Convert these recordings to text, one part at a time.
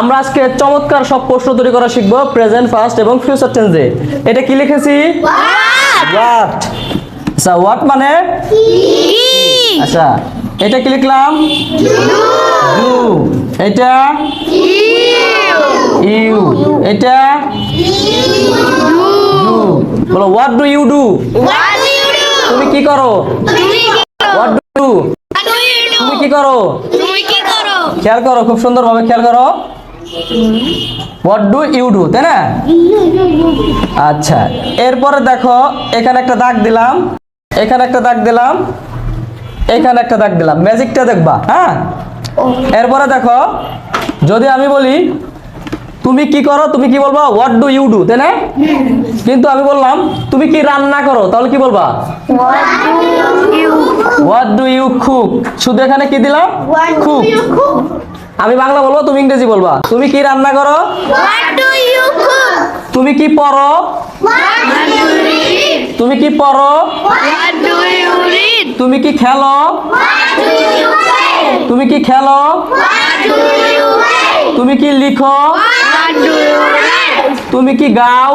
আমরা আজকে চমৎকার সব প্রশ্ন তৈরি করা শিখব প্রেজেন্ট ফাস্ট এবং ফিউচার টেন্সে এটা কি লিখেছি? হোয়াট আচ্ছা হোয়াট মানে? আচ্ছা এটা কি লিখলাম? ডু এটা? ইউ এটা? ডু বলো হোয়াট ডু ইউ ডু তুমি কি করো? হোয়াট ডু তুমি কি করো? খেয়াল করো খুব সুন্দরভাবে খেয়াল করো। হোয়াট ডু ইউ ডু তাই না? আচ্ছা এরপরে দেখো এখানে একটা দাগ দিলাম এখানে একটা দাগ দিলাম এখানে একটা দাগ দিলাম। ম্যাজিকটা দেখবা হ্যাঁ? এরপরে দেখো যদি আমি বলি তুমি কি করো তুমি কি বলবা হোয়াট ডু ইউ ডু তাই না? কিন্তু আমি বললাম তুমি কি রান্না করো তাহলে কি বলবা? হোয়াট ডু ইউ কুক শুধু এখানে কি দিলাম? কুক আমি বাংলা বলব তুমি ইংরেজি বলবা। তুমি কি রান্না করো? তুমি কি পড়ো? তুমি কি পড়ো? তুমি কি খেলো? তুমি কি খেলো? তুমি কি লিখো? তুমি কি গাও?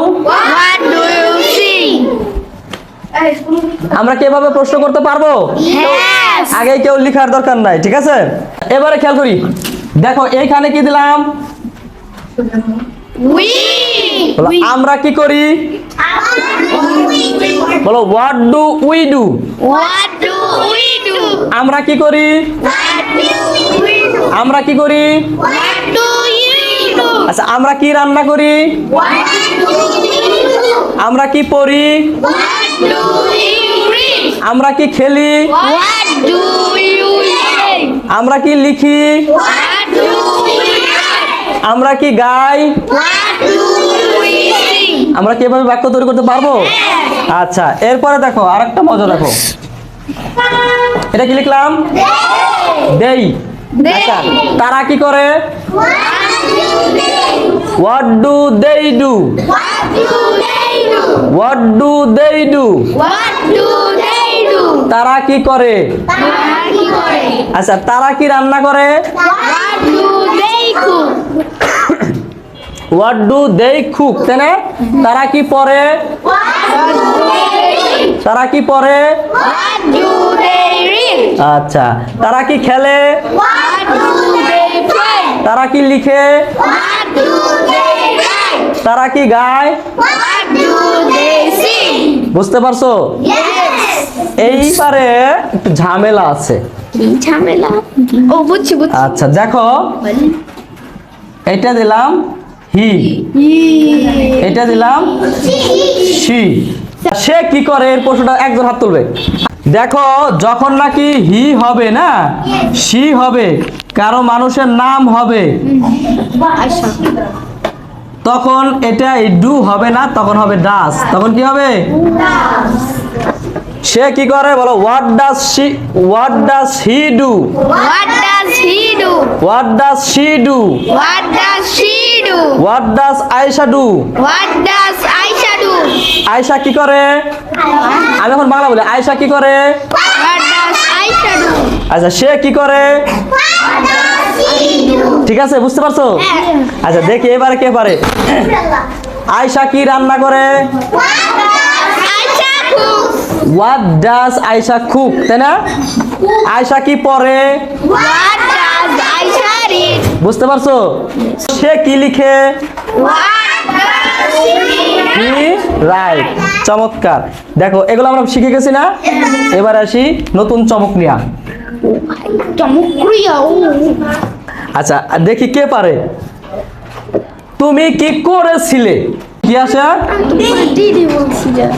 আমরা কি এভাবে প্রশ্ন করতে পারব? আগে কেউ লিখার দরকার নাই ঠিক আছে? এবারে খেয়াল করি। দেখো এইখানে কি দিলাম আমরা কি করি বলো হোয়াট ডু উই ডু? আমরা কি করি? আমরা কি করি? আচ্ছা আমরা কি রান্না করি? আমরা কি পড়ি? আমরা কি খেলি? আমরা কি লিখি আমরা কি গাই? আমরা কি এভাবে বাক্য তৈরি করতে পারব? আচ্ছা এরপরে দেখো আরেকটা মজা দেখো। এটা কি লিখলাম? দেই আচ্ছা তারা কি করে? What do they do? What do they do তারা কি করে? আচ্ছা তারা কি রান্না করে? হোয়াট ডু দেই কুক তাই না তারা কি পরে? তারা কি পরে What do they read? আচ্ছা তারা কি খেলে? তারা কি লিখে? তারা কি গায় What do they sing? বুঝতে পারছ Yes. এইবারে একটু ঝামেলা আছে ঝামেলা ও বুঝছি বুঝছি আচ্ছা দেখো এটা দিলাম হি। এটা দিলাম সি সে কি করে? এর প্রশ্নটা একজন হাত তুলবে। দেখো যখন নাকি হি হবে না সি হবে কারও মানুষের নাম হবে তখন এটা ডু হবে না তখন হবে ডাস। তখন কি হবে? সে কি করে বলো? What does she what does he do What does he do? What does she do What does she do? What does Aisha do What does Aisha do? Aisha কি করে? আমি এখন বাংলা বলি। আয়সা কি করে? What does Aisha do? আচ্ছা সে কি করে? ঠিক আছে বুঝতে পারছ? আচ্ছা দেখি এবারে কে পারে। আয়সা কি রান্না করে? হোয়াট ডাস আয়সা কুক তাই না আয়সা কি পরে? What does Aisha read? বুঝতে পারছ? সে কি লিখে? What does she কি? রাইট চমৎকার। দেখো এগুলো আমরা শিখে গেছি না? এবার আসি নতুন চমক নিয়া। আচ্ছা দেখি কে পারে? তুমি কি করেছিলে? কি দিদি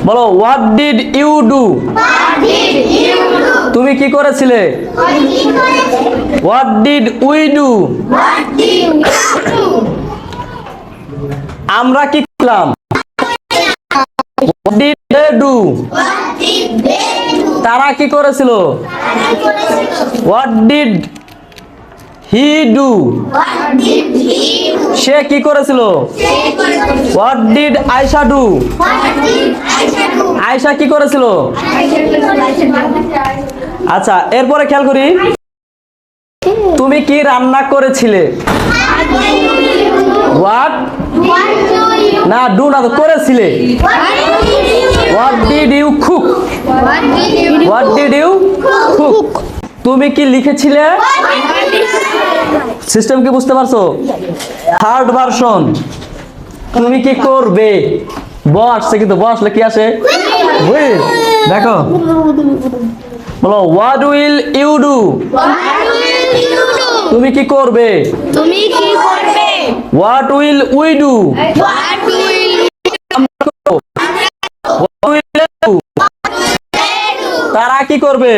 বলো হোয়াট ডিড ইউ ডু? তুমি কি করেছিলে? What did we do? আমরা কি করলাম? তারা কি করেছিল হোয়াট ডিড হি ডু সে কি করেছিল? What did Aisha do Aisha কি করেছিল? আচ্ছা এরপরে খেয়াল করি। তুমি কি রান্না করেছিলে? What did you না ডু না তো করেছিলে। What did you cook what did you cook তুমি কি লিখেছিলে? সিস্টেম কি বুঝতে পারছ? থার্ড ভার্সন তুমি কি করবে? ব আসছে কিন্তু ব আসলে কি আসে? উইল দেখো। বলো হোয়াট উইল ইউ ডু তুমি কি করবে? তুমি কি করবে? হোয়াট উইল উই ডু তারা কি করবে?